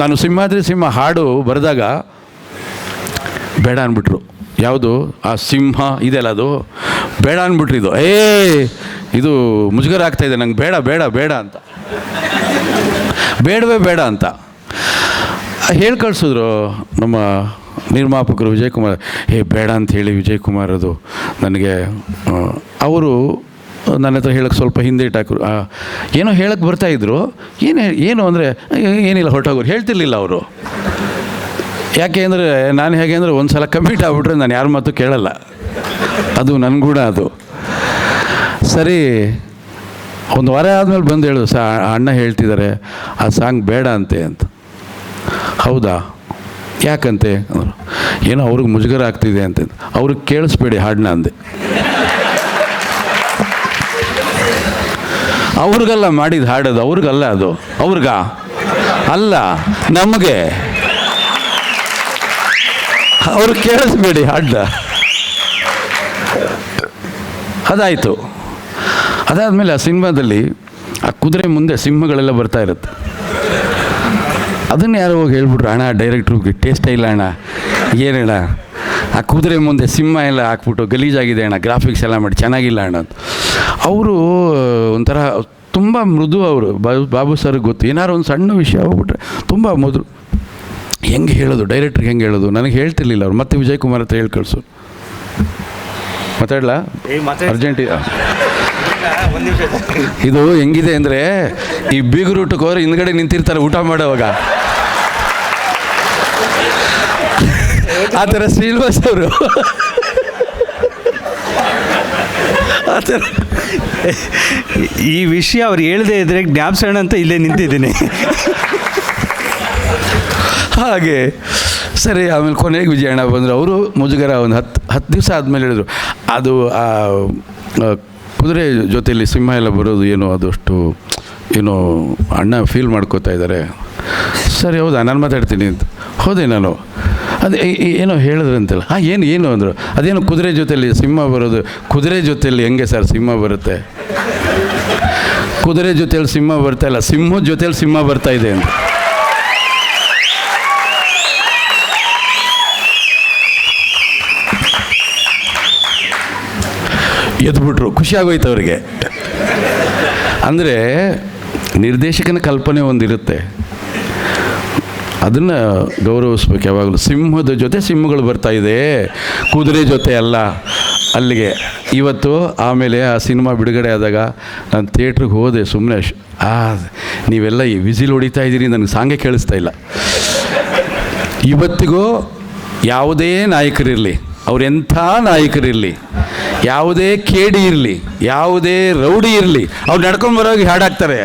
ನಾನು ಸಿಂಹಾದ್ರಿ ಸಿಂಹ ಹಾಡು ಬರೆದಾಗ ಬೇಡ ಅಂದ್ಬಿಟ್ರು. ಯಾವುದು? ಆ ಸಿಂಹ, ಇದೆಲ್ಲ ಅದು? ಬೇಡ ಅಂದ್ಬಿಟ್ರು ಇದು. ಏ, ಇದು ಮುಜುಗರ ಇದೆ. ನಂಗೆ ಬೇಡ ಬೇಡ ಬೇಡ ಅಂತ. ಬೇಡವೇ ಬೇಡ ಅಂತ. ಹೇಳಿ ಕಳಿಸಿದ್ರು ನಮ್ಮ ನಿರ್ಮಾಪಕರು ವಿಜಯ್ ಕುಮಾರ್ ಏ, ಬೇಡ ಅಂತ ಹೇಳಿ ವಿಜಯ್ ಕುಮಾರ್ ಅದು ನನಗೆ ಅವರು ನನ್ನ ಹತ್ರ ಹೇಳಕ್ಕೆ ಸ್ವಲ್ಪ ಹಿಂದೆ ಇಟ್ಟಾಕರು. ಏನೋ ಹೇಳಕ್ಕೆ ಬರ್ತಾಯಿದ್ರು ಏನು ಏನು ಅಂದರೆ ಏನಿಲ್ಲ, ಹೊರಟೋಗೋರು. ಹೇಳ್ತಿರ್ಲಿಲ್ಲ ಅವರು. ಯಾಕೆ ಅಂದರೆ, ನಾನು ಹೇಗೆ ಅಂದರೆ ಒಂದು ಸಲ ಕಮಿಟ್ ಆಗಿಬಿಟ್ರೆ ನಾನು ಯಾರ ಮಾತು ಕೇಳಲ್ಲ. ಅದು ನನ್ನ ಕೂಡ ಅದು. ಸರಿ, ಒಂದು ವಾರ ಆದಮೇಲೆ ಬಂದು ಹೇಳು, ಸಾ, ಅಣ್ಣ ಹೇಳ್ತಿದ್ದಾರೆ ಆ ಸಾಂಗ್ ಬೇಡ ಅಂತೆ ಅಂತ. ಹೌದಾ? ಯಾಕಂತೆ? ಅಂದರು. ಏನೋ ಅವ್ರಿಗೆ ಮುಜುಗರ ಆಗ್ತಿದೆ ಅಂತ. ಅವ್ರಿಗೆ ಕೇಳಿಸ್ಬೇಡಿ ಹಾಡನ್ನ ಅಂದೆ. ಅವ್ರಿಗಲ್ಲ ಮಾಡಿದ ಹಾಡೋದು, ಅವ್ರಿಗಲ್ಲ ಅದು. ಅವ್ರಿಗ? ಅಲ್ಲ, ನಮಗೆ. ಅವ್ರು ಕೇಳಿಸ್ಬೇಡಿ ಹಾಡ್ದ ಅದಾಯಿತು. ಅದಾದಮೇಲೆ ಆ ಸಿನಿಮಾದಲ್ಲಿ ಆ ಕುದುರೆ ಮುಂದೆ ಸಿಂಹಗಳೆಲ್ಲ ಬರ್ತಾ ಇರುತ್ತೆ. ಅದನ್ನು ಯಾರೋ ಹೋಗಿ ಹೇಳ್ಬಿಟ್ರು, ಅಣ್ಣ ಡೈರೆಕ್ಟ್ರಿಗೆ ಟೇಸ್ಟೇ ಇಲ್ಲ ಅಣ್ಣ ಏನಣ್ಣ ಆ ಕುದುರೆ ಮುಂದೆ ಸಿಂಹ ಎಲ್ಲ ಹಾಕ್ಬಿಟ್ಟು ಗಲೀಜಾಗಿದೆ ಅಣ್ಣ ಗ್ರಾಫಿಕ್ಸ್ ಎಲ್ಲ ಮಾಡಿ ಚೆನ್ನಾಗಿಲ್ಲ ಅಣ್ಣ ಅಂತ ಅವರು ಒಂಥರ ತುಂಬ ಮೃದು ಅವರು ಬಾಬು ಬಾಬು ಸರ್ ಗೊತ್ತು. ಏನಾದ್ರು ಒಂದು ಸಣ್ಣ ವಿಷಯ ಹೋಗ್ಬಿಟ್ರೆ ತುಂಬ ಮೊದಲು ಹೆಂಗೆ ಹೇಳೋದು? ಡೈರೆಕ್ಟ್ರಿಗೆ ಹೆಂಗೆ ಹೇಳೋದು? ನನಗೆ ಹೇಳ್ತಿರ್ಲಿಲ್ಲ ಅವ್ರು. ಮತ್ತೆ ವಿಜಯ್ ಕುಮಾರ್ ಹತ್ರ ಹೇಳಿ ಕಳಿಸು. ಮಾತಾಡಲ? ಅರ್ಜೆಂಟಿ ಇದು ಹೆಂಗಿದೆ ಅಂದರೆ ಈ ಬೀಗರು ಊಟಕ್ಕೆ ಹೋದ್ರೆ ಹಿಂದ್ಗಡೆ ನಿಂತಿರ್ತಾರೆ ಊಟ ಮಾಡೋವಾಗ. ಆ ಥರ ಶ್ರೀನಿವಾಸ್ ಅವರು. ಆ ಥರ. ಈ ವಿಷಯ ಅವ್ರು ಹೇಳದೇ ಇದ್ರೆ ಜ್ಞಾಪಿಸೋಣ ಅಂತ ಇಲ್ಲೇ ನಿಂತಿದ್ದೀನಿ. ಹಾಗೆ ಸರಿ ಆಮೇಲೆ ಕೊನೆಗೆ ವಿಜಯಣ್ಣ ಬಂದರು. ಅವರು ಮುಜುಗರ ಒಂದು ಹತ್ತು ಹತ್ತು ದಿವಸ ಆದಮೇಲೆ ಹೇಳಿದ್ರು ಅದು ಆ ಆ ಕುದುರೆ ಜೊತೆಯಲ್ಲಿ ಸಿಂಹ ಎಲ್ಲ ಬರೋದು ಏನೋ ಅದಷ್ಟು ಏನೋ ಅಣ್ಣ ಫೀಲ್ ಮಾಡ್ಕೋತಾ ಇದ್ದಾರೆ. ಸರಿ ಹೌದಾ? ನಾನು ಮಾತಾಡ್ತೀನಿ ಅಂತ. ಹೋದೆ ನಾನು? ಅದೇ ಏನೋ ಹೇಳಿದ್ರು ಏನೋ ಹೇಳಿದ್ರಂತಲ್ಲ ಹಾಂ, ಏನು ಏನು? ಅಂದರು. ಅದೇನು ಕುದುರೆ ಜೊತೆಯಲ್ಲಿ ಸಿಂಹ ಬರೋದು. ಕುದುರೆ ಜೊತೆಯಲ್ಲಿ ಹೆಂಗೆ ಸರ್ ಸಿಂಹ ಬರುತ್ತೆ? ಕುದುರೆ ಜೊತೆಯಲ್ಲಿ ಸಿಂಹ ಬರ್ತಾ ಇಲ್ಲ. ಸಿಂಹದ ಜೊತೆಯಲ್ಲಿ ಸಿಂಹ ಬರ್ತಾ ಇದೆ ಅಂತ ಎದ್ಬಿಟ್ರು. ಖುಷಿಯಾಗೋಯ್ತು ಅವರಿಗೆ. ಅಂದರೆ ನಿರ್ದೇಶಕನ ಕಲ್ಪನೆ ಒಂದಿರುತ್ತೆ. ಅದನ್ನು ಗೌರವಿಸ್ಬೇಕು ಯಾವಾಗಲೂ. ಸಿಂಹದ ಜೊತೆ ಸಿಂಹಗಳು ಬರ್ತಾ ಇದೆ. ಕುದುರೆ ಜೊತೆ ಅಲ್ಲ. ಅಲ್ಲಿಗೆ. ಇವತ್ತು ಆಮೇಲೆ ಆ ಸಿನಿಮಾ ಬಿಡುಗಡೆ ಆದಾಗ ನಾನು ಥಿಯೇಟ್ರಿಗೆ ಹೋದೆ ಸುಮ್ಮನೆ ಆ, ನೀವೆಲ್ಲ ಈ ವಿಸಿಲ್ ಹೊಡಿತಾ ಇದ್ದೀರಿ ನನಗೆ ಸಾಂಗೇ ಕೇಳಿಸ್ತಾ ಇಲ್ಲ. ಇವತ್ತಿಗೂ ಯಾವುದೇ ನಾಯಕರಿರಲಿ ಅವರೆಂಥ ನಾಯಕರಿರಲಿ, ಯಾವುದೇ ಕೇಡಿ ಇರಲಿ, ಯಾವುದೇ ರೌಡಿ ಇರಲಿ, ಅವ್ರು ನಡ್ಕೊಂಬರೋಗಿ ಹಾಡಾಕ್ತಾರೆ.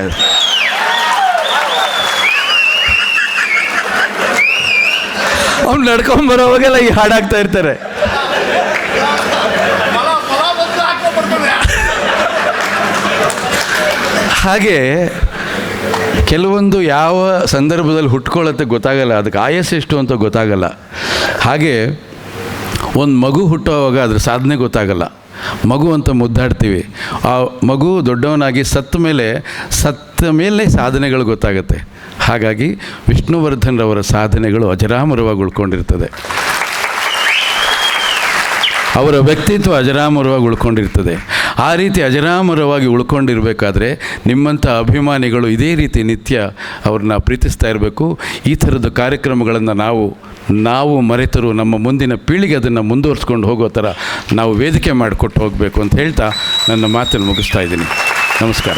ಅವ್ನು ನಡ್ಕೊಂಬರೋವಾಗೆಲ್ಲ ಈ ಹಾಡಾಗ್ತಾ ಇರ್ತಾರೆ. ಹಾಗೆ ಕೆಲವೊಂದು ಯಾವ ಸಂದರ್ಭದಲ್ಲಿ ಹುಟ್ಕೊಳ್ಳುತ್ತೆ ಗೊತ್ತಾಗಲ್ಲ, ಅದಕ್ಕೆ ಆಯಸ್ಸು ಎಷ್ಟು ಅಂತ ಗೊತ್ತಾಗಲ್ಲ. ಹಾಗೆ ಒಂದು ಮಗು ಹುಟ್ಟುವಾಗ ಅದ್ರ ಸಾಧನೆ ಗೊತ್ತಾಗಲ್ಲ. ಮಗು ಅಂತ ಮುದ್ದಾಡ್ತೀವಿ. ಆ ಮಗು ದೊಡ್ಡವನಾಗಿ ಸತ್ತ ಮೇಲೆ ಸತ್ತ ಮೇಲೆ ಸಾಧನೆಗಳು ಗೊತ್ತಾಗುತ್ತೆ. ಹಾಗಾಗಿ ವಿಷ್ಣುವರ್ಧನ್ರವರ ಸಾಧನೆಗಳು ಅಜರಾಮರವಾಗಿ ಉಳ್ಕೊಂಡಿರ್ತದೆ. ಅವರ ವ್ಯಕ್ತಿತ್ವ ಅಜರಾಮರವಾಗಿ ಉಳ್ಕೊಂಡಿರ್ತದೆ. ಆ ರೀತಿ ಅಜರಾಮರವಾಗಿ ಉಳ್ಕೊಂಡಿರಬೇಕಾದ್ರೆ ನಿಮ್ಮಂಥ ಅಭಿಮಾನಿಗಳು ಇದೇ ರೀತಿ ನಿತ್ಯ ಅವ್ರನ್ನ ಪ್ರೀತಿಸ್ತಾ ಇರಬೇಕು. ಈ ಥರದ ಕಾರ್ಯಕ್ರಮಗಳನ್ನು ನಾವು ನಾವು ಮರೆತರು ನಮ್ಮ ಮುಂದಿನ ಪೀಳಿಗೆ ಅದನ್ನು ಮುಂದುವರಿಸ್ಕೊಂಡು ಹೋಗೋ ಥರ ನಾವು ವೇದಿಕೆ ಮಾಡಿಕೊಟ್ಟು ಹೋಗಬೇಕು ಅಂತ ಹೇಳ್ತಾ ನನ್ನ ಮಾತನ್ನು ಮುಗಿಸ್ತಾ ಇದ್ದೀನಿ. ನಮಸ್ಕಾರ.